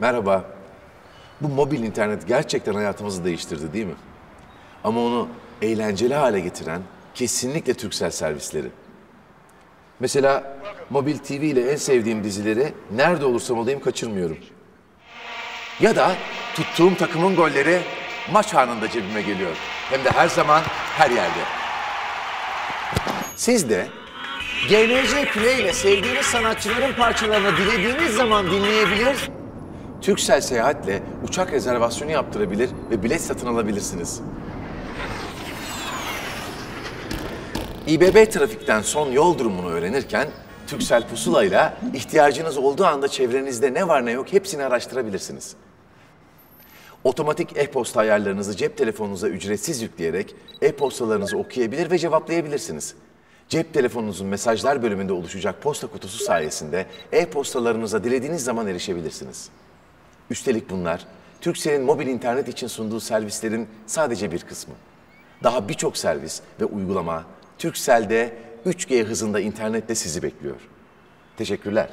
Merhaba. Bu mobil internet gerçekten hayatımızı değiştirdi değil mi? Ama onu eğlenceli hale getiren kesinlikle Turkcell servisleri. Mesela mobil TV ile en sevdiğim dizileri nerede olursam olayım kaçırmıyorum. Ya da tuttuğum takımın golleri maç anında cebime geliyor. Hem de her zaman her yerde. Siz de GNC Play ile sevdiğiniz sanatçıların parçalarını dilediğiniz zaman dinleyebilir, Türksel Seyahat'le uçak rezervasyonu yaptırabilir ve bilet satın alabilirsiniz. İBB trafikten son yol durumunu öğrenirken Türksel Pusula ile ihtiyacınız olduğu anda çevrenizde ne var ne yok hepsini araştırabilirsiniz. Otomatik e-posta ayarlarınızı cep telefonunuza ücretsiz yükleyerek e-postalarınızı okuyabilir ve cevaplayabilirsiniz. Cep telefonunuzun mesajlar bölümünde oluşacak posta kutusu sayesinde e-postalarınıza dilediğiniz zaman erişebilirsiniz. Üstelik bunlar Turkcell'in mobil internet için sunduğu servislerin sadece bir kısmı. Daha birçok servis ve uygulama Turkcell'de 3G hızında internette sizi bekliyor. Teşekkürler.